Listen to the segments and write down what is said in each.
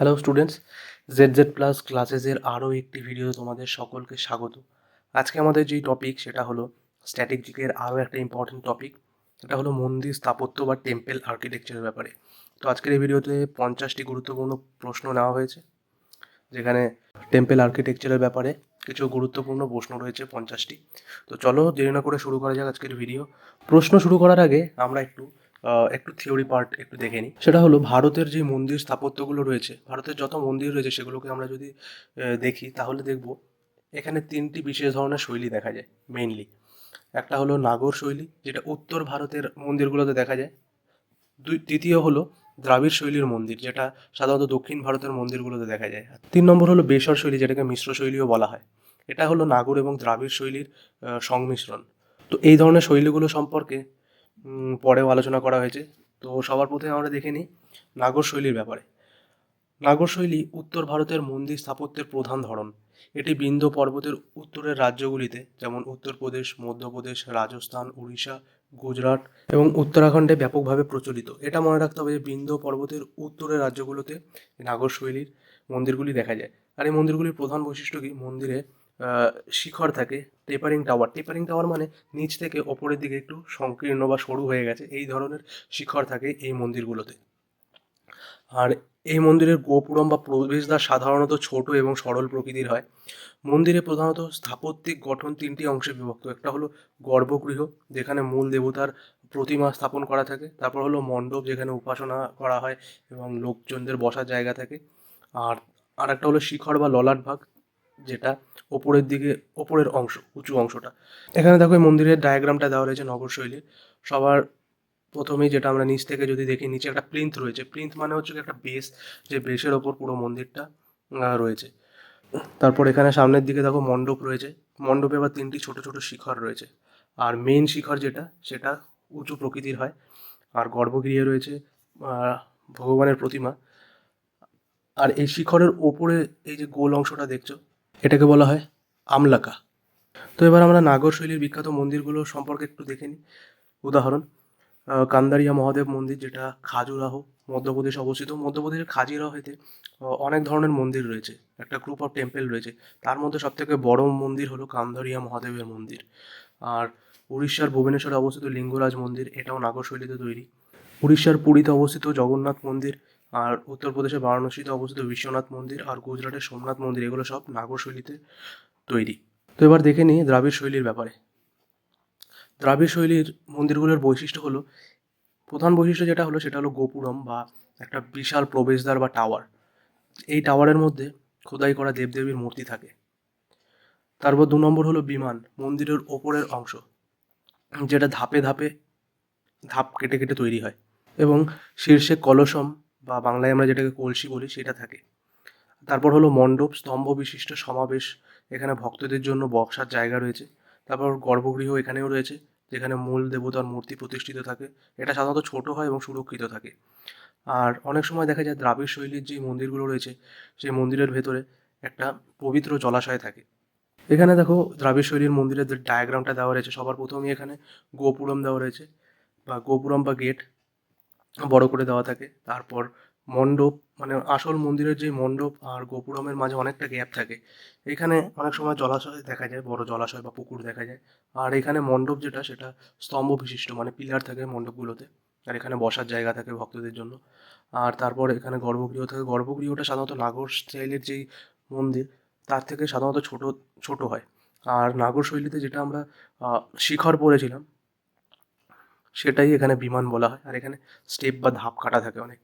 Hello students Z Z plus ক্লাসেসের আরও একটি video তোমাদের সকলকে স্বাগত। আজকে আমাদের যেই টপিক সেটা হলো স্ট্র্যাটেজিকের আরও একটা ইম্পর্টেন্ট টপিক এটা হলো মন্দির স্থাপত্য বা টেম্পেল আর্কিটেকচারের ব্যাপারে। তো আজকের এই ভিডিওতে পঞ্চাশটি গুরুত্বপূর্ণ প্রশ্ন নেওয়া হয়েছে, যেখানে টেম্পেল আর্কিটেকচারের ব্যাপারে কিছু গুরুত্বপূর্ণ প্রশ্ন রয়েছে পঞ্চাশটি। তো চলো দেরি না করে শুরু করা যাক আজকের ভিডিও প্রশ্ন শুরু করার আগে আমরা একটু একটু থিওরি পার্ট একটু দেখে নিই। সেটা হলো ভারতের যে মন্দির স্থাপত্যগুলো রয়েছে, ভারতের যত মন্দির রয়েছে সেগুলোকে আমরা যদি দেখি তাহলে দেখব এখানে তিনটি বিশেষ ধরনের শৈলী দেখা যায় মেইনলি একটা হলো নাগর শৈলী, যেটা উত্তর ভারতের মন্দিরগুলোতে দেখা যায়। দুই, তৃতীয় হলো দ্রাবিড় শৈলীর মন্দির, যেটা সাধারণত দক্ষিণ ভারতের মন্দিরগুলোতে দেখা যায়। আর তিন নম্বর হলো বেসর শৈলী, যেটাকে মিশ্র শৈলীও বলা হয়। এটা হলো নাগর এবং দ্রাবিড় শৈলীর সংমিশ্রণ। তো এই ধরনের শৈলীগুলো সম্পর্কে পরেও আলোচনা করা হয়েছে। তো সবার প্রথমে আমরা দেখে নিই নাগর শৈলীর ব্যাপারে। নাগর শৈলী উত্তর ভারতের মন্দির স্থাপত্যের প্রধান ধরন। এটি বিন্ধ্য পর্বতের উত্তরের রাজ্যগুলিতে, যেমন উত্তরপ্রদেশ, মধ্যপ্রদেশ, রাজস্থান, উড়িষ্যা, গুজরাট এবং উত্তরাখণ্ডে ব্যাপকভাবে প্রচলিত। এটা মনে রাখতে হবে যে বিন্ধ্য পর্বতের উত্তরের রাজ্যগুলোতে নাগর শৈলীর মন্দিরগুলি দেখা যায়। আর এই মন্দিরগুলির প্রধান বৈশিষ্ট্য কি? মন্দিরে শিখর থাকে টেপারিং টাওয়ার টেপারিং টাওয়ার মানে নিচ থেকে ওপরের দিকে একটু সংকীর্ণ বা সরু হয়ে গেছে। এই ধরনের শিখর থাকে এই মন্দিরগুলোতে। আর এই মন্দিরের গোপুরম বা প্রবেশদ্বার সাধারণত ছোট এবং সরল প্রকৃতির হয়। মন্দিরে প্রধানত স্থাপত্যিক গঠন তিনটি অংশে বিভক্ত। একটা হলো গর্ভগৃহ, যেখানে মূল দেবতার প্রতিমা স্থাপন করা থাকে। তারপর হলো মণ্ডপ, যেখানে উপাসনা করা হয় এবং লোকজনদের বসার জায়গা থাকে। আর আর একটা হলো শিখর বা ললাট ভাগ। যেটা ওপরের দিকে, ওপরের অংশ, উঁচু অংশটা। এখানে দেখো এই মন্দিরের ডায়াগ্রামটা দেওয়া রয়েছে নগর শৈলীর সবার প্রথমেই যেটা আমরা নিচ থেকে যদি দেখি, নিচে একটা প্লিন্থ রয়েছে। প্লিন্থ মানে হচ্ছে একটা বেস যে বেসের ওপর পুরো মন্দিরটা রয়েছে। তারপর এখানে সামনের দিকে দেখো মণ্ডপ রয়েছে। মণ্ডপে আবার তিনটি ছোট ছোট শিখর রয়েছে। আর মেইন শিখর যেটা, সেটা উঁচু প্রকৃতির হয়। আর গর্ভগৃহে রয়েছে ভগবানের প্রতিমা। আর এই শিখরের ওপরে এই যে গোল অংশটা দেখছ এটাকে বলা হয় আমলাকা। তো এবার আমরা নাগর শৈলীর বিখ্যাত মন্দিরগুলো সম্পর্কে একটু দেখে নিই। উদাহরণ কান্দারিয়া মহাদেব মন্দির যেটা খাজুরাহ, মধ্যপ্রদেশ অবস্থিত। মধ্যপ্রদেশের খাজুরাহতে অনেক ধরনের মন্দির রয়েছে। একটা গ্রুপ অফ টেম্পল রয়েছে। তার মধ্যে সবথেকে বড় মন্দির হলো কান্দারিয়া মহাদেবের মন্দির। আর উড়িষ্যার ভুবনেশ্বরে অবস্থিত লিঙ্গরাজ মন্দির, এটাও নাগর শৈলীতে তৈরি। উড়িষ্যার পুরীতে অবস্থিত জগন্নাথ মন্দির আর উত্তরপ্রদেশের বারাণসীতে অবস্থিত বিশ্বনাথ মন্দির আর গুজরাটের সোমনাথ মন্দির, এগুলো সব নাগর শৈলীতে তৈরি। তো এবার দেখে নিই দ্রাবিড় শৈলীর ব্যাপারে। দ্রাবিড় শৈলীর মন্দিরগুলোর বৈশিষ্ট্য হলো, প্রধান বৈশিষ্ট্য যেটা হলো সেটা হলো গোপুরম বা একটা বিশাল প্রবেশদ্বার বা টাওয়ার। এই টাওয়ারের মধ্যে খোদাই করা দেবদেবীর মূর্তি থাকে। তারপর দু নম্বর হলো বিমান, মন্দিরের ওপরের অংশ, যেটা ধাপে ধাপে ধাপ কেটে কেটে তৈরি হয়। এবং শীর্ষে কলসম বা বাংলায় আমরা যেটাকে কলসি বলি, সেটা থাকে। তারপর হলো মণ্ডপ, স্তম্ভ বিশিষ্ট সমাবেশ, এখানে ভক্তদের জন্য বক্সার জায়গা রয়েছে। তারপর গর্ভগৃহ এখানেও রয়েছে, যেখানে মূল দেবতার মূর্তি প্রতিষ্ঠিত থাকে। এটা সাধারণত ছোট হয় এবং সুরক্ষিত থাকে। আর অনেক সময় দেখা যায় দ্রাবিড় শৈলীর যে মন্দিরগুলো রয়েছে, সেই মন্দিরের ভেতরে একটা পবিত্র জলাশয় থাকে। এখানে দেখো দ্রাবিড় শৈলীর মন্দিরের যে ডায়াগ্রামটা দেওয়া রয়েছে, সবার প্রথমেই এখানে গোপুরম দেওয়া রয়েছে বা গোপুরম বা গেট বড় করে দেওয়া থাকে। তারপর মণ্ডপ মানে আসল মন্দিরের যে মণ্ডপ আর গোপুরমের মাঝে অনেকটা গ্যাপ থাকে। এখানে অনেক সময় জলাশয় দেখা যায়, বড় জলাশয় বা পুকুর দেখা যায়। আর এখানে মণ্ডপ যেটা, সেটা স্তম্ভ বিশিষ্ট মানে পিলার থাকে মণ্ডপগুলোতে। আর এখানে বসার জায়গা থাকে ভক্তদের জন্য। আর তারপর এখানে গর্ভগৃহ থাকে। গর্ভগৃহটা সাধারণত নাগর স্টাইলের যেই মন্দির, তার থেকে সাধারণত ছোট ছোট হয়। আর নাগর শৈলীতে যেটা আমরা শিখর পড়েছিলাম সেটাই এখানে বিমান বলা হয়। আর এখানে স্টেপ বা ধাপ কাটা থাকে অনেক।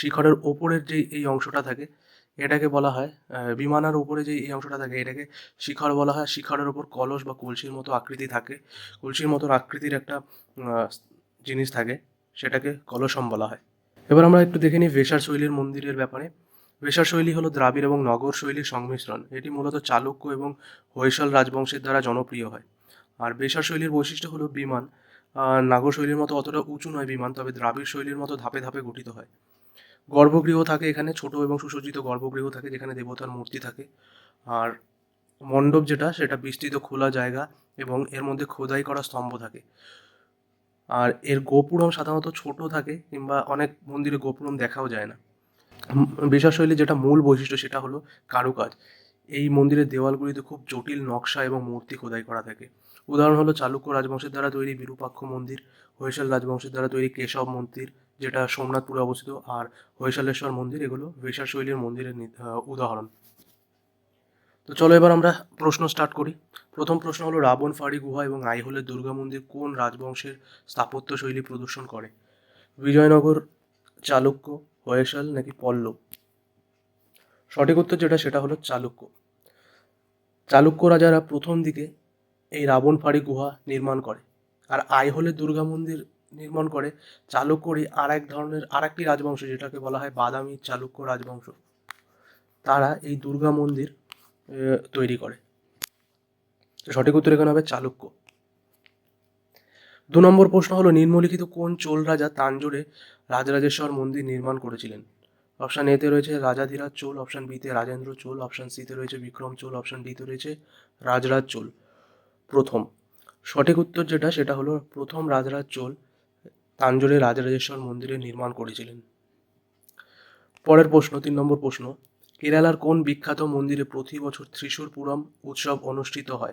শিখরের ওপরের যে এই অংশটা থাকে, এটাকে বলা হয় বিমানের উপরে যে এই অংশটা থাকে, এটাকে শিখর বলা হয়। শিখরের ওপর কলস বা কলসির মতো আকৃতি থাকে। কলসির মতো আকৃতির একটা জিনিস থাকে, সেটাকে কলসম বলা হয়। এবার আমরা একটু দেখে নিই ভেষার শৈলীর মন্দিরের ব্যাপারে। ভেষার শৈলী হলো দ্রাবিড় এবং নগর শৈলীর সংমিশ্রণ। এটি মূলত চালুক্য এবং হৈসল রাজবংশের দ্বারা জনপ্রিয় হয়। আর বেশার শৈলীর বৈশিষ্ট্য হলো বিমান। নাগর শৈলীর মতো অতটা উঁচু নয় বিমান, তবে দ্রাবিড় শৈলীর মতো ধাপে ধাপে গঠিত হয়। গর্ভগৃহ থাকে এখানে, ছোট এবং সুসজ্জিত গর্ভগৃহ থাকে যেখানে দেবতার মূর্তি থাকে। আর মণ্ডপ যেটা, সেটা বিস্তৃত খোলা জায়গা এবং এর মধ্যে খোদাই করা স্তম্ভ থাকে। আর এর গোপুরম সাধারণত ছোট থাকে কিংবা অনেক মন্দিরে গোপুরম দেখাও যায় না। বিশ্বাসশৈলীর যেটা মূল বৈশিষ্ট্য সেটা হলো কারুকাজ। এই মন্দিরের দেওয়ালগুলিতে খুব জটিল নকশা এবং মূর্তি খোদাই করা থাকে। উদাহরণ হলো চালুক্য রাজবংশের দ্বারা তৈরি বিরূপাক্ষ মন্দির, হৈসল রাজবংশের দ্বারা তৈরি কেশব মন্দির, যেটা সোমনাথপুরে অবস্থিত, আর হৈসলেশ্বর মন্দির, এগুলো বেশার শৈলীর মন্দিরের উদাহরণ। তো চলো এবার আমরা প্রশ্ন স্টার্ট করি। প্রথম প্রশ্ন হলো, রাবণ, ফাড়ি, গুহা এবং আইহোলের দুর্গা মন্দির কোন রাজবংশের স্থাপত্য শৈলী প্রদর্শন করে? বিজয়নগর, চালুক্য হয়েশাল নাকি পল্লব? সঠিক উত্তর যেটা, সেটা হলো চালুক্য। চালুক্য রাজারা প্রথম দিকে এই রাবণ ফাড়ি গুহা নির্মাণ করে। আর আইহোলের দুর্গা মন্দির নির্মাণ করে। চালুক্যরই আর এক ধরনের আর একটি রাজবংশ যেটাকে বলা হয় বাদামি চালুক্য রাজবংশ। তারা এই দুর্গা মন্দির তৈরি করে। সঠিক উত্তর এখানে হবে চালুক্য। দু নম্বর প্রশ্ন হলো, নিম্নলিখিত কোন চোল রাজা তাঞ্জোরে রাজরাজেশ্বর মন্দির নির্মাণ করেছিলেন? অপশান এতে রয়েছে রাজাধিরাজ চোল অপশান বিতে রাজেন্দ্র চোল অপশান সিতে রয়েছে বিক্রম চোল অপশান ডিতে রয়েছে রাজরাজ চোল। প্রথম। সঠিক উত্তর যেটা, সেটা হলো প্রথম রাজরাজ চোল তাঞ্জোরে রাজরাজেশ্বর মন্দিরে নির্মাণ করেছিলেন। পরের প্রশ্ন, তিন নম্বর প্রশ্ন, কেরালার কোন বিখ্যাত মন্দিরে প্রতি বছর ত্রিশূরপুরম উৎসব অনুষ্ঠিত হয়?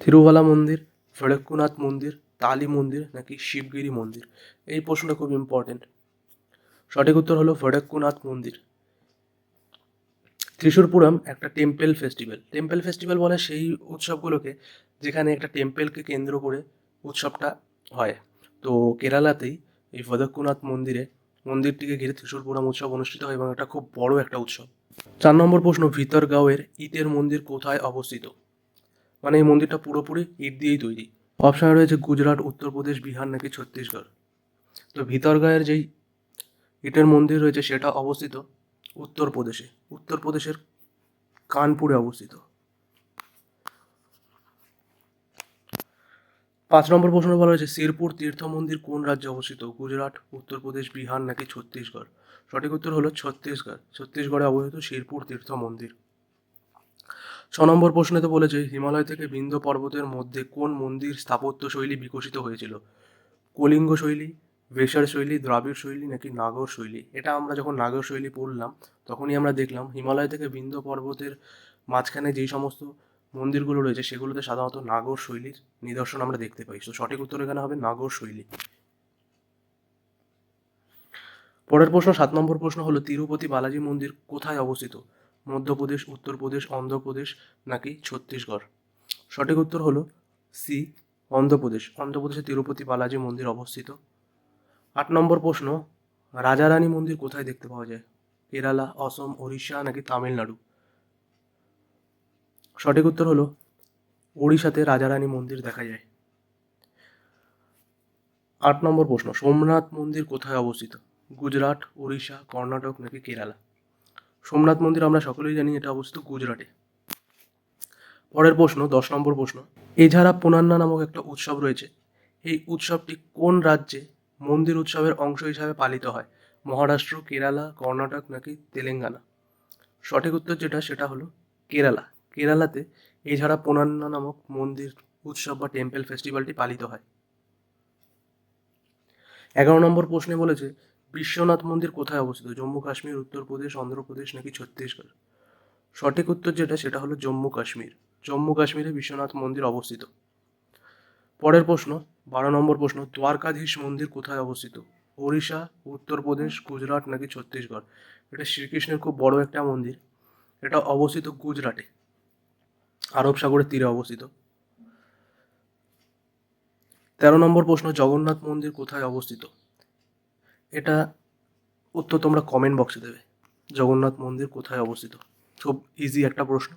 থিরুবালা মন্দির ফেড়কুনাথ মন্দির, তালি মন্দির নাকি শিবগিরি মন্দির? এই প্রশ্নটা খুব ইম্পর্টেন্ট সঠিক উত্তর হলো ফেড়কুনাথ মন্দির। ত্রিশূরপুরম একটা টেম্পেল ফেস্টিভ্যাল টেম্পেল ফেস্টিভ্যাল বলে সেই উৎসবগুলোকে যেখানে একটা টেম্পেলকে কেন্দ্র করে উৎসবটা হয়। তো কেরালাতেই এই ফদকুনাথ মন্দিরে মন্দিরটিকে ঘিরে ত্রিশূরপুরম উৎসব অনুষ্ঠিত হয় এবং একটা খুব বড় একটা উৎসব। চার নম্বর প্রশ্ন, ভিতরগাঁওয়ের ইটের মন্দির কোথায় অবস্থিত? মানে এই মন্দিরটা পুরোপুরি ইট দিয়েই তৈরি। অপশানে রয়েছে গুজরাট, উত্তরপ্রদেশ, বিহার নাকি ছত্তিশগড়। তো ভিতরগাঁয়ের যেই ইটের মন্দির রয়েছে সেটা অবস্থিত উত্তরপ্রদেশে। উত্তরপ্রদেশের কানপুরে অবস্থিত। পাঁচ নম্বর প্রশ্ন বলা হয়েছে, শিরপুর তীর্থ মন্দির কোন রাজ্যে অবস্থিত? গুজরাট, উত্তরপ্রদেশ, বিহার নাকি ছত্তিশগড়? সঠিক উত্তর হলো ছত্তিশগড়। ছত্তিশগড়ে অবস্থিত শিরপুর তীর্থ মন্দির। ছ নম্বর প্রশ্নেতে বলেছে, হিমালয় থেকে বিন্ধ্য পর্বতের মধ্যে কোন মন্দির স্থাপত্য শৈলী বিকশিত হয়েছিল? কলিঙ্গ শৈলী ভেসার শৈলী দ্রাবিড় শৈলী নাকি নাগর শৈলী এটা আমরা যখন নাগর শৈলী পড়লাম, তখনই আমরা দেখলাম হিমালয় থেকে বিন্ধ্য পর্বতের মাঝখানে যেই সমস্ত মন্দিরগুলো রয়েছে, সেগুলোতে সাধারণত নাগর শৈলীর নিদর্শন আমরা দেখতে পাই। তো সঠিক উত্তর এখানে হবে নাগর শৈলী পরের প্রশ্ন, সাত নম্বর প্রশ্ন হলো, তিরুপতি বালাজি মন্দির কোথায় অবস্থিত? মধ্যপ্রদেশ, উত্তরপ্রদেশ, অন্ধ্রপ্রদেশ নাকি ছত্তিশগড়? সঠিক উত্তর হলো সি, অন্ধ্রপ্রদেশ। অন্ধ্রপ্রদেশে তিরুপতি বালাজি মন্দির অবস্থিত। আট নম্বর প্রশ্ন, রাজারানী মন্দির কোথায় দেখতে পাওয়া যায়? কেরালা, অসম, ওড়িশা নাকি তামিলনাড়ু? সঠিক উত্তর হলো, ওড়িশাতে রাজারানী মন্দির দেখা যায়। আট নম্বর প্রশ্ন, সোমনাথ মন্দির কোথায় অবস্থিত? গুজরাট উড়িষ্যা কর্ণাটক নাকি কেরালা? সোমনাথ মন্দির আমরা সকলেই জানি এটা অবস্থিত গুজরাটে। পরের প্রশ্ন, দশ নম্বর প্রশ্ন এছাড়া পুনান্না নামক একটা উৎসব রয়েছে। এই উৎসবটি কোন রাজ্যে মন্দির উৎসবের অংশ হিসাবে পালিত হয়। মহারাষ্ট্র, কেরালা, কর্ণাটক নাকি তেলেঙ্গানা? সঠিক উত্তর যেটা, সেটা হলো কেরালা। কেরালাতে এছাড়া পুনান্না নামক মন্দির উৎসব বা টেম্পল ফেস্টিভ্যালটি পালিত হয়। এগারো নম্বর প্রশ্নে বলেছে, বিশ্বনাথ মন্দির কোথায় অবস্থিত? জম্মু কাশ্মীর উত্তরপ্রদেশ অন্ধ্রপ্রদেশ নাকি ছত্তিশগড়? সঠিক উত্তর যেটা, সেটা হলো জম্মু কাশ্মীর। জম্মু কাশ্মীরে বিশ্বনাথ মন্দির অবস্থিত। পরের প্রশ্ন, বারো নম্বর প্রশ্ন, দ্বারকাধীশ মন্দির কোথায় অবস্থিত? ওড়িশা, উত্তরপ্রদেশ, গুজরাট নাকি ছত্তিশগড়? এটা শ্রীকৃষ্ণের খুব বড় একটা মন্দির। এটা অবস্থিত গুজরাটে। আরব সাগরের তীরে অবস্থিত। তেরো নম্বর প্রশ্ন, জগন্নাথ মন্দির কোথায় অবস্থিত? এটা উত্তর তোমরা কমেন্ট বক্সে দেবে। জগন্নাথ মন্দির কোথায় অবস্থিত? খুব ইজি একটা প্রশ্ন।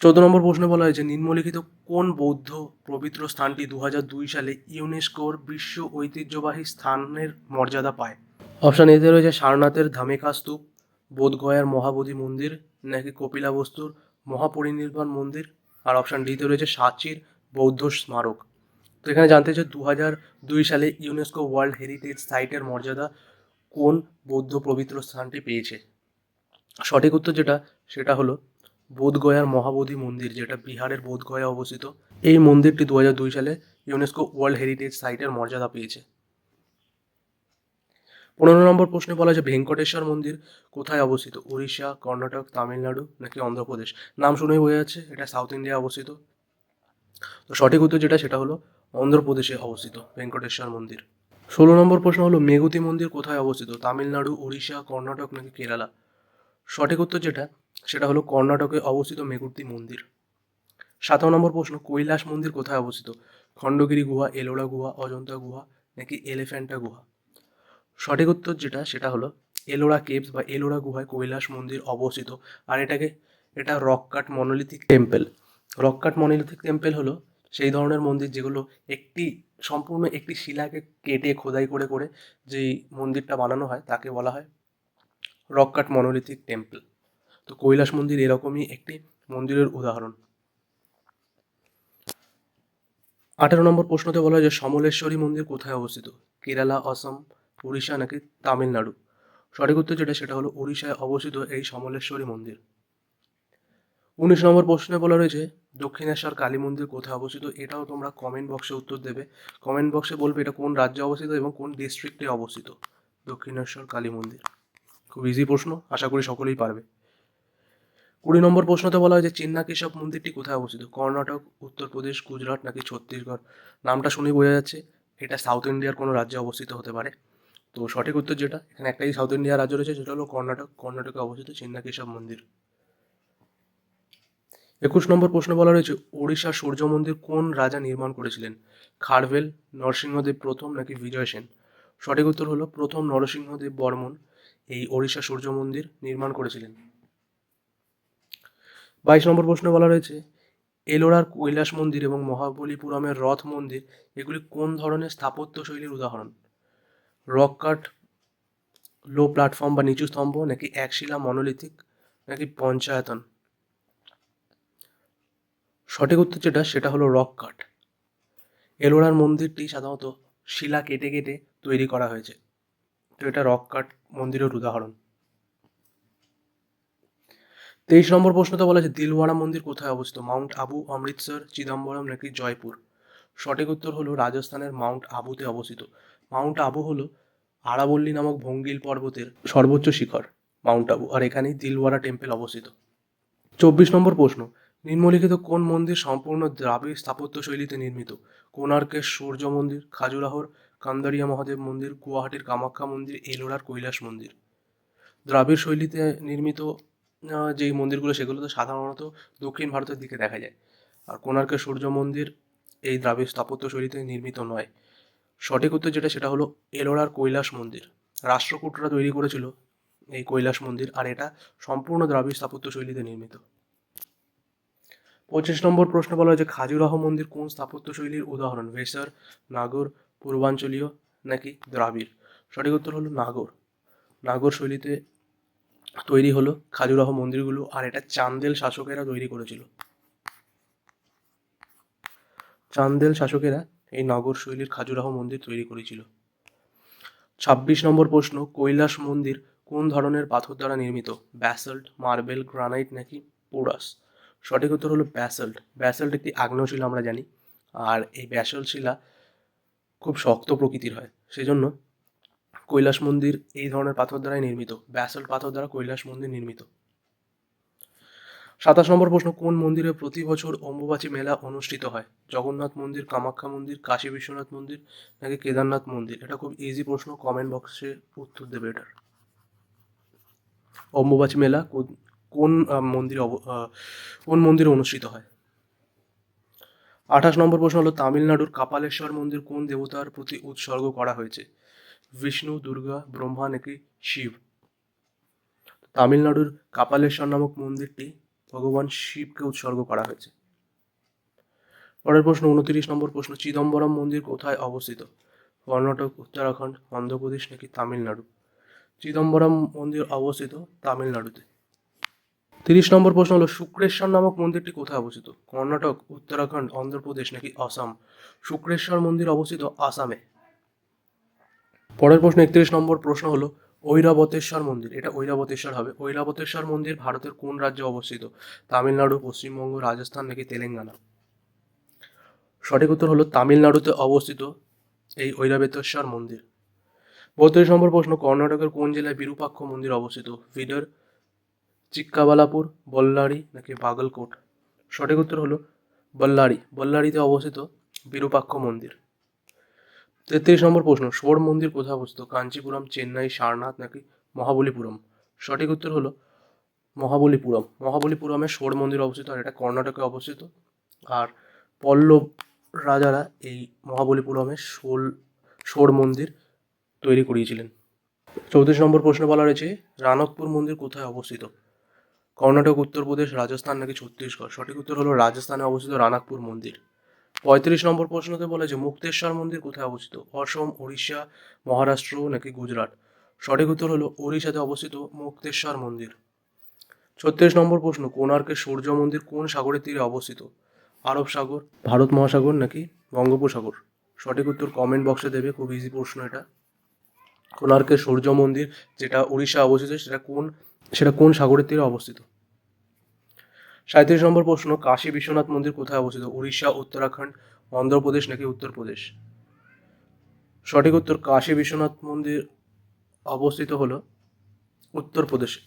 চোদ্দ নম্বর প্রশ্নে বলা হয়েছে, নিম্নলিখিত কোন বৌদ্ধ পবিত্র স্থানটি দু দুই সালে ইউনেস্কোর বিশ্ব ঐতিহ্যবাহী স্থানের মর্যাদা পায়? অপশান এতে রয়েছে, সারনাথের ধামেকা স্তূপ, বোধগয়ার মহাবোধি মন্দির, নাকি কপিলাবস্তুর মহাপরিনির্বাণ মন্দির? আর অপশান ডিতে রয়েছে, সাঁচির বৌদ্ধ স্মারক। তো এখানে জানতে চাই দু দুই সালে ইউনেস্কো ওয়ার্ল্ড হেরিটেজ সাইটের মর্যাদা কোন বৌদ্ধ পবিত্র স্থানটি পেয়েছে? সঠিক উত্তর যেটা, সেটা হলো বোধগয়ার মহাবোধি মন্দির, যেটা বিহারের বোধগয়া অবস্থিত। এই মন্দিরটি দু দুই সালে ইউনেস্কো ওয়ার্ল্ড হেরিটেজ সাইটের মর্যাদা পেয়েছে। পনেরো নম্বর প্রশ্নে বলা যে ভেঙ্কটেশ্বর মন্দির কোথায় অবস্থিত? উড়িষ্যা, কর্ণাটক, তামিলনাড়ু নাকি অন্ধ্রপ্রদেশ? নাম শুনেই বোঝা যাচ্ছে, এটা সাউথ ইন্ডিয়া অবস্থিত। তো সঠিক উত্তর যেটা, সেটা হলো অন্ধ্রপ্রদেশে অবস্থিত, ভেঙ্কটেশ্বর মন্দির। ষোলো নম্বর প্রশ্ন হলো মেঘুতি মন্দির কোথায় অবস্থিত? তামিলনাড়ু, উড়িষ্যা, কর্ণাটক নাকি কেরালা? সঠিক উত্তর যেটা সেটা হলো কর্ণাটকে অবস্থিত মেগুতি মন্দির। সতেরো নম্বর প্রশ্ন, কৈলাস মন্দির কোথায় অবস্থিত? খণ্ডগিরি গুহা, এলোরা গুহা, অজন্তা গুহা, নাকি এলিফ্যান্টা গুহা? সঠিক উত্তর যেটা, সেটা হলো এলোরা কেভস বা এলোরা গুহায় কৈলাস মন্দির অবস্থিত। আর এটাকে, এটা rock cut monolithic temple. Rock cut monolithic temple হলো সেই ধরনের মন্দির যেগুলো একটি, সম্পূর্ণ একটি শিলাকে কেটে, খোদাই করে করে যেই মন্দিরটা বানানো হয়, তাকে বলা হয় রক কাট মনোলিথিক টেম্পল। তো কৈলাস মন্দির এরকমই একটি মন্দিরের উদাহরণ। আঠেরো নম্বর প্রশ্নতে বলা হয় যে, সমলেশ্বরী মন্দির কোথায় অবস্থিত? কেরালা, অসম, উড়িষ্যা নাকি তামিলনাড়ু? সঠিক উত্তর যেটা, সেটা হলো উড়িষ্যায় অবস্থিত এই সমলেশ্বরী মন্দির। উনিশ নম্বর প্রশ্নে বলা রয়েছে, দক্ষিণেশ্বর কালী মন্দির কোথায় অবস্থিত? এটাও তোমরা কমেন্ট বক্সে উত্তর দেবে। কমেন্ট বক্সে বলবে এটা কোন রাজ্যে অবস্থিত এবং কোন ডিস্ট্রিক্টে অবস্থিত? দক্ষিণেশ্বর কালী মন্দির। খুব ইজি প্রশ্ন, আশা করি সকলেই পারবে। কুড়ি নম্বর প্রশ্নতে বলা হয় যে চিন্নাকেশব মন্দিরটি কোথায় অবস্থিত? কর্ণাটক, উত্তরপ্রদেশ, গুজরাট নাকি ছত্তিশগড়? নামটা শুনেই বোঝা যাচ্ছে, এটা সাউথ ইন্ডিয়ার কোনো রাজ্যে অবস্থিত হতে পারে। তো সঠিক উত্তর যেটা, এখানে একটাই সাউথ ইন্ডিয়ার রাজ্য রয়েছে, সেটা হলো কর্ণাটক। কর্ণাটকে অবস্থিত চিন্নাকেশব মন্দির। একুশ নম্বর প্রশ্ন বলা রয়েছে, ওড়িশার সূর্য মন্দির কোন রাজা নির্মাণ করেছিলেন? খারভেল, নরসিংহদেব প্রথম নাকি বিজয় সেন? সঠিক উত্তর হলো, প্রথম নরসিংহদেব বর্মন এই ওড়িশা সূর্য মন্দির নির্মাণ করেছিলেন। বাইশ নম্বর প্রশ্ন বলা রয়েছে, এলোরার কৈলাস মন্দির এবং মহাবলীপুরমের রথ মন্দির, এগুলি কোন ধরনের স্থাপত্য শৈলীর উদাহরণ? রক কাট লো প্ল্যাটফর্ম বা নিচু স্তম্ভ, নাকি একশিলা মনোলিথিক, নাকি পঞ্চায়তন? সঠিক উত্তর যেটা, সেটা হলো রক কাট এলোরার মন্দিরটি সাধারণত শিলা কেটে কেটে তৈরি করা হয়েছে। তো এটা রক কাট মন্দিরের উদাহরণ। তেইশ নম্বর প্রশ্নতে বলা আছে দিলওয়াড়া মন্দির কোথায় অবস্থিত? মাউন্ট আবু অমৃতসর চিদম্বরম নাকি জয়পুর? সঠিক উত্তর হলো রাজস্থানের মাউন্ট আবুতে অবস্থিত। মাউন্ট আবু হলো আরাবল্লী নামক ভঙ্গিল পর্বতের সর্বোচ্চ শিখর মাউন্ট আবু আর এখানেই দিলওয়াড়া টেম্পল অবস্থিত। চব্বিশ নম্বর প্রশ্ন, নিম্নলিখিত কোন মন্দির সম্পূর্ণ দ্রাবিড় স্থাপত্য শৈলীতে নির্মিত? কোণার্কের সূর্য মন্দির, খাজুরাহর, কান্দারিয়া মহাদেব মন্দির, গুয়াহাটির কামাখ্যা মন্দির, এলোরার কৈলাস মন্দির। দ্রাবিড় শৈলীতে নির্মিত যেই মন্দিরগুলো, সেগুলো তো সাধারণত দক্ষিণ ভারতের দিকে দেখা যায়। আর কোণার্কের সূর্য মন্দির এই দ্রাবিড় স্থাপত্য শৈলীতে নির্মিত নয়। সঠিক উত্তর যেটা, সেটা হলো এলোরার কৈলাস মন্দির। রাষ্ট্রকূটরা তৈরি করেছিল এই কৈলাস মন্দির, আর এটা সম্পূর্ণ দ্রাবিড় স্থাপত্য শৈলীতে নির্মিত। পঁচিশ নম্বর প্রশ্ন বলা হয় যে খাজুরাহ মন্দির কোন স্থাপত্য শৈলীর উদাহরণ ভেসার নাগর, পূর্বাঞ্চলীয় নাকি দ্রাবিড়? সঠিক উত্তর হলো নাগর। নাগর শৈলীতে তৈরি হলো খাজুরাহ মন্দিরগুলো আর এটা চান্দেল শাসকেরা তৈরি করেছিল। চান্দেল শাসকেরা এই নগর শৈলীর খাজুরাহ মন্দির তৈরি করেছিল। ছাব্বিশ নম্বর প্রশ্ন, কৈলাস মন্দির কোন ধরনের পাথর দ্বারা নির্মিত? ব্যাসল্ট, মার্বেল, গ্রানাইট নাকি পোরাস? সঠিক উত্তর হলো ব্যাসল্ট। ব্যাসল্ট একটি আগ্নেয় শিলা আমরা জানি। আর এই ব্যাসল্ট শিলা খুব শক্ত প্রকৃতির হয়। সেজন্য কৈলাস মন্দির এই ধরনের পাথর দ্বারাই নির্মিত ব্যাসল্ট পাথর দ্বারা কৈলাস মন্দির নির্মিত। সাতাশ নম্বর প্রশ্ন, কোন মন্দিরে প্রতি বছর অম্বুবাচী মেলা অনুষ্ঠিত হয়? জগন্নাথ মন্দির, কামাখ্যা মন্দির, কাশী বিশ্বনাথ মন্দির নাকি কেদারনাথ মন্দির? এটা খুব ইজি প্রশ্ন কমেন্ট বক্সে উত্তর দেবে এটার অম্বুবাচী মেলা কোন- মন্দিরে কোন মন্দিরে অনুষ্ঠিত হয়? আঠাশ নম্বর প্রশ্ন হলো, তামিলনাড়ুর কাপালেশ্বর মন্দির কোন দেবতার প্রতি উৎসর্গ করা হয়েছে? বিষ্ণু দুর্গা ব্রহ্মা নাকি শিব? তামিলনাড়ুর কাপালেশ্বর নামক মন্দিরটি ভগবান শিবকে উৎসর্গ করা হয়েছে। পরের প্রশ্ন, উনত্রিশ নম্বর প্রশ্ন, চিদম্বরম মন্দির কোথায় অবস্থিত? কর্ণাটক, উত্তরাখণ্ড, অন্ধ্রপ্রদেশ নাকি তামিলনাড়ু? চিদম্বরম মন্দির অবস্থিত তামিলনাড়ুতে। তিরিশ নম্বর প্রশ্ন হলো, শুক্রেশ্বর নামক মন্দিরটি কোথায় অবস্থিত? কর্ণাটক, উত্তরাখণ্ড, অন্ধ্রপ্রদেশ নাকি আসাম শুক্রেশ্বর মন্দির অবস্থিত আসামে। পরের প্রশ্ন, একত্রিশ নম্বর প্রশ্ন হলো ঐরাবতেশ্বর মন্দির। এটা ঐরাবতেশ্বর হবে। ঐরাবতেশ্বর মন্দির ভারতের কোন রাজ্যে অবস্থিত? তামিলনাড়ু, পশ্চিমবঙ্গ, রাজস্থান নাকি তেলেঙ্গানা? সঠিক উত্তর হলো তামিলনাড়ুতে অবস্থিত এই ঐরাবতেশ্বর মন্দির। বত্রিশ নম্বর প্রশ্ন, কর্ণাটকের কোন জেলায় বিরূপাক্ষ মন্দির অবস্থিত? ভিডর চিক্কাবালাপুর বল্লারি নাকি বাগলকোট? সঠিক উত্তর হলো বল্লারি বল্লারিতে অবস্থিত বিরূপাক্ষ মন্দির। তেত্রিশ নম্বর প্রশ্ন শোর মন্দির কোথায় অবস্থিত? কাঞ্চিপুরম, চেন্নাই, সারনাথ নাকি মহাবলীপুরম? সঠিক উত্তর হলো মহাবলীপুরম। মহাবলীপুরমে শোর মন্দির অবস্থিত আর এটা কর্ণাটকে অবস্থিত। আর পল্লব রাজারা এই মহাবলীপুরমে শোল শোর মন্দির তৈরি করিয়েছিলেন। চৌত্রিশ নম্বর প্রশ্ন বলা রয়েছে, রানকপুর মন্দির কোথায় অবস্থিত? কর্ণাটক, উত্তরপ্রদেশ, রাজস্থান নাকি ছত্তিশগড়? সঠিক উত্তর হলো রাজস্থানে অবস্থিত রানাকপুর মন্দির। পঁয়ত্রিশ নম্বর প্রশ্নতে বলা যে, মুক্তেশ্বর মন্দির কোথায় অবস্থিত? অসম উড়িষ্যা মহারাষ্ট্র নাকি গুজরাট? সঠিক উত্তর হলো ওড়িশাতে অবস্থিত মুক্তেশ্বর মন্দির। ছত্রিশ নম্বর প্রশ্ন, কোণার্কের সূর্য মন্দির কোন সাগরের তীরে অবস্থিত? আরব সাগর, ভারত মহাসাগর নাকি বঙ্গোপসাগর? সঠিক উত্তর কমেন্ট বক্সে দেবে, খুব ইজি প্রশ্ন এটা। কোণার্কের সূর্য মন্দির যেটা উড়িষ্যা অবস্থিত, সেটা কোন সেটা কোন সাগরের তীরে অবস্থিত? সাঁত্রিশ নম্বর প্রশ্ন, কাশী বিশ্বনাথ মন্দির কোথায় অবস্থিত? উড়িষ্যা, উত্তরাখণ্ড, অন্ধ্রপ্রদেশ নাকি উত্তরপ্রদেশ? সঠিক উত্তর, কাশী বিশ্বনাথ মন্দির অবস্থিত হল উত্তরপ্রদেশে।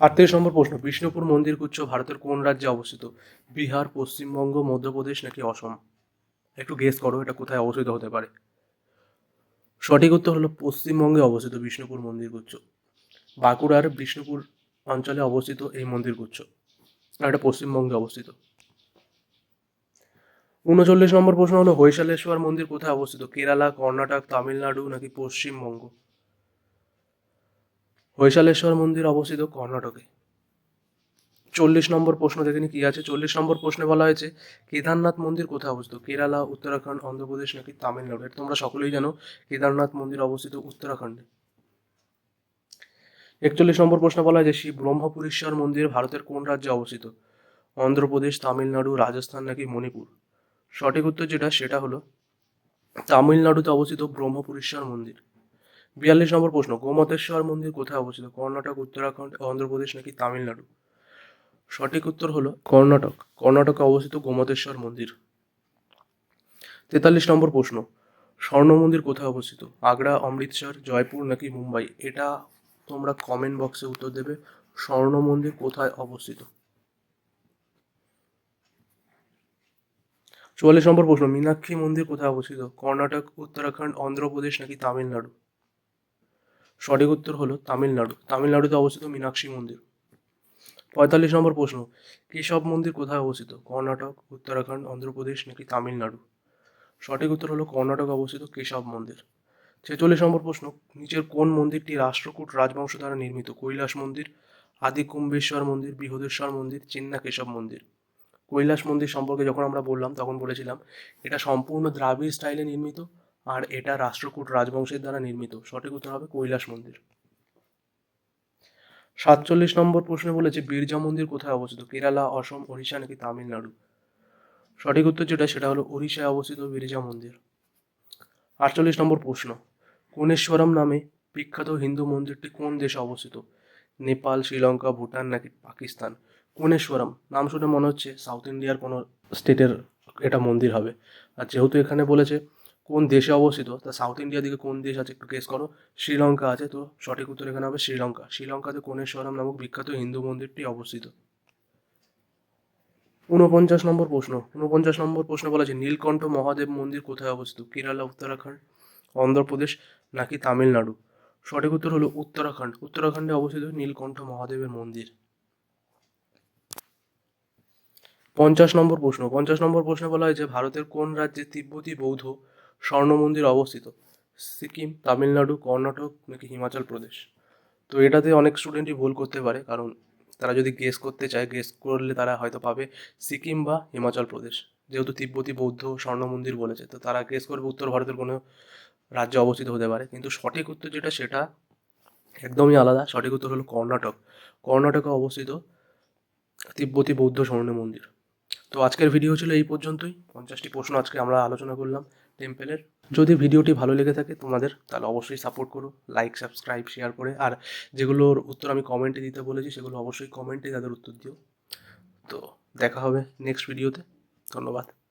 আটত্রিশ নম্বর প্রশ্ন, বিষ্ণুপুর মন্দির গুচ্ছ ভারতের কোন রাজ্যে অবস্থিত? বিহার, পশ্চিমবঙ্গ, মধ্যপ্রদেশ নাকি অসম? একটু গেস করো, এটা কোথায় অবস্থিত হতে পারে। সঠিক উত্তর হলো পশ্চিমবঙ্গে অবস্থিত বিষ্ণুপুর মন্দির গুচ্ছ। বাঁকুড়ার বিষ্ণুপুর অঞ্চলে অবস্থিত এই মন্দির গুচ্ছ, আর এটা পশ্চিমবঙ্গে অবস্থিত। উনচল্লিশ নম্বর প্রশ্ন হলো হৈশালেশ্বর মন্দির কোথায় অবস্থিত? কেরালা, কর্ণাটক, তামিলনাড়ু নাকি পশ্চিমবঙ্গ? হৈশালেশ্বর মন্দির অবস্থিত কর্ণাটকে। চল্লিশ নম্বর প্রশ্ন দেখেনি কি আছে? চল্লিশ নম্বর প্রশ্নে বলা হয়েছে, কেদারনাথ মন্দির কোথায় অবস্থিত? কেরালা, উত্তরাখণ্ড, অন্ধ্রপ্রদেশ নাকি তামিলনাড়ু? এটা তোমরা সকলেই জানো, কেদারনাথ মন্দির অবস্থিত উত্তরাখণ্ডে। একচল্লিশ নম্বর প্রশ্ন বলা হয় যে শ্রী ব্রহ্মপুরেশ্বর মন্দির ভারতের কোন রাজ্যে অবস্থিত? অন্ধ্রপ্রদেশ, তামিলনাড়ু, রাজস্থান নাকি মণিপুর? সঠিক উত্তর যেটা, সেটা হলো তামিলনাড়ুতে অবস্থিত ব্রহ্মপুরেশ্বর মন্দির। বিয়াল্লিশ নম্বর প্রশ্ন, গোমতেশ্বর মন্দির কোথায় অবস্থিত? কর্ণাটক, উত্তরাখণ্ড, অন্ধ্রপ্রদেশ নাকি তামিলনাড়ু? সঠিক উত্তর হলো কর্ণাটক। কর্ণাটকে অবস্থিত গোমতেশ্বর মন্দির। তেতাল্লিশ নম্বর প্রশ্ন, স্বর্ণ মন্দির কোথায় অবস্থিত? আগ্রা, অমৃতসর, জয়পুর নাকি মুম্বাই? এটা তোমরা কমেন্ট বক্সে উত্তর দেবে, স্বর্ণ মন্দির কোথায় অবস্থিত? চুয়াল্লিশ নম্বর প্রশ্ন, মীনাক্ষী মন্দির কোথায় অবস্থিত? কর্ণাটক, উত্তরাখণ্ড, অন্ধ্রপ্রদেশ নাকি তামিলনাড়ু? সঠিক উত্তর হলো তামিলনাড়ু। তামিলনাড়ুতে অবস্থিত মীনাক্ষী মন্দির। পঁয়তাল্লিশ নম্বর প্রশ্ন, কেশব মন্দির কোথায় অবস্থিত? কর্ণাটক, উত্তরাখণ্ড, অন্ধ্রপ্রদেশ নাকি তামিলনাড়ু? সঠিক উত্তর হলো কর্ণাটক অবস্থিত কেশব মন্দির। ছেচল্লিশ নম্বর প্রশ্ন, নিচের কোন মন্দিরটি রাষ্ট্রকূট রাজবংশ দ্বারা নির্মিত? কৈলাস মন্দির আদি কুম্বেশ্বর মন্দির, বৃহদেশ্বর মন্দির চিন্না কেশব মন্দির। কৈলাস মন্দির সম্পর্কে যখন আমরা বললাম, তখন বলেছিলাম, এটা সম্পূর্ণ দ্রাবিড় স্টাইলে নির্মিত আর এটা রাষ্ট্রকূট রাজবংশের দ্বারা নির্মিত। সঠিক উত্তর হবে কৈলাস মন্দির। সাতচল্লিশ নম্বর প্রশ্নে বলেছে, বিরজা মন্দির কোথায় অবস্থিত? কেরালা, অসম, ওড়িশা নাকি তামিলনাড়ু? সঠিক উত্তর যেটা, সেটা হলো ওড়িশায় অবস্থিত বিরজা মন্দির। আটচল্লিশ নম্বর প্রশ্ন কোণেশ্বরম নামে বিখ্যাত হিন্দু মন্দিরটি কোন দেশে অবস্থিত? নেপাল, শ্রীলঙ্কা, ভুটান নাকি পাকিস্তান? কোণেশ্বরম, নাম শুনে মনে হচ্ছে সাউথ ইন্ডিয়ার কোনো স্টেটের এটা মন্দির হবে। আর যেহেতু এখানে বলেছে কোন দেশে অবস্থিত, তা সাউথ ইন্ডিয়া দিকে কোন দেশ আছে একটু গেস করো। শ্রীলঙ্কা আছে, তো সঠিক উত্তর এখানে হবে শ্রীলঙ্কা। শ্রীলঙ্কাতে কোণেশ্বরম নামক বিখ্যাত হিন্দু মন্দিরটি অবস্থিত। ঊনপঞ্চাশ নম্বর প্রশ্ন। ঊনপঞ্চাশ নম্বর প্রশ্ন বলা আছে নীলকণ্ঠ মহাদেব মন্দির কোথায় অবস্থিত? কেরালা, উত্তরাখণ্ড। অন্ধ্রপ্রদেশ নাকি তামিলনাড়ু? সঠিক উত্তর হলো উত্তরাখণ্ড। উত্তরাখণ্ডে অবস্থিত নীলকণ্ঠ মহাদেবের মন্দির। পঞ্চাশ নম্বর প্রশ্ন। পঞ্চাশ নম্বর প্রশ্নে বলা হয়েছে, ভারতের কোন রাজ্যে তিব্বতী বৌদ্ধ স্বর্ণ মন্দির অবস্থিত? সিকিম, তামিলনাড়ু, কর্ণাটক নাকি হিমাচল প্রদেশ? তো এটাতে অনেক স্টুডেন্টই ভুল করতে পারে, কারণ তারা যদি গেস করতে চায় গেস করলে তারা হয়তো পাবে সিকিম বা হিমাচল প্রদেশ। যেহেতু তিব্বতী বৌদ্ধ স্বর্ণ মন্দির বলেছে, তো তারা গেস করবে উত্তর ভারতের কোনো রাজ্যে অবস্থিত হতে পারে। কিন্তু সঠিক উত্তর যেটা সেটা একদমই আলাদা। সঠিক উত্তর হলো কর্ণাটক। কর্ণাটকে অবস্থিত তিব্বতী বৌদ্ধ স্বর্ণ মন্দির। তো আজকের ভিডিও ছিল এই পর্যন্তই। পঞ্চাশটি প্রশ্ন আজকে আমরা আলোচনা করলাম টেম্পেলের যদি ভিডিওটি ভালো লেগে থাকে তোমাদের, তাহলে অবশ্যই সাপোর্ট করো। লাইক সাবস্ক্রাইব শেয়ার করে। আর যেগুলোর উত্তর আমি কমেন্টে দিতে বলেছি, সেগুলো অবশ্যই কমেন্টে তাদের উত্তর দিও। তো দেখা হবে নেক্সট ভিডিওতে ধন্যবাদ।